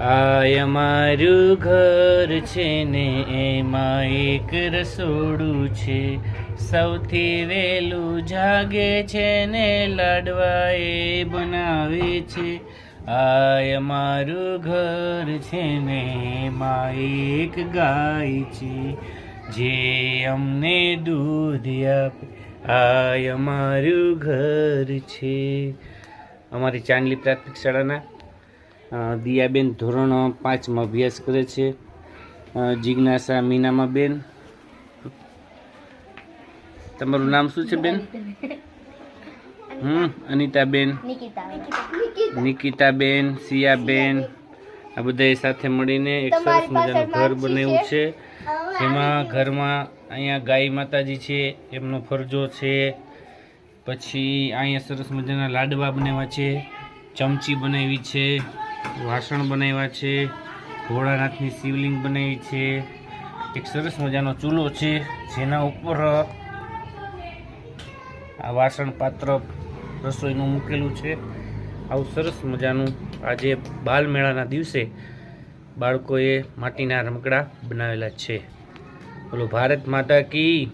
આ અમારું ઘર છે ને એમાં એક રસોડું છે. સૌથી વહેલું જાગે છે ને લાડવા એ બનાવે છે. આ અમારું ઘર છે ને એમાં એક ગાય છે. જે અમને દૂધ આપે. આ અમારું ઘર છે. અમારી ચાંદલી પ્રાથમિક શાળાના દિયાબેન ધોરણ પાંચમાં અભ્યાસ કરે છે. જિજ્ઞાસા મીનામાં બેન. તમારું નામ શું છે બેન? હમ અનિતાબેન. નિકિતાબેન સિયાબેન. આ બધા સાથે મળીને એક સરસ મજાનું ઘર બનાવ્યું છે? જેમાં ઘરમાં અહીંયા ગાય માતાજી છે એમનો ફરજો છે. પછી અહીંયા સરસ મજાના લાડવા બનાવ્યા છે ચમચી બનાવી છે. વાસણ બનાવ્યા છે, ભોળાનાથની શિવલિંગ બનાવી છે, એક સરસ મજાનો ચૂલો છે, જેના ઉપર આ વાસણ પાત્ર રસોઈનું મૂકેલું છે. આવું સરસ મજાનું આજે બાલમેળાના દિવસે બાળકોએ માટીના રમકડા બનાવેલા છે. બોલો, ભારત માતા કી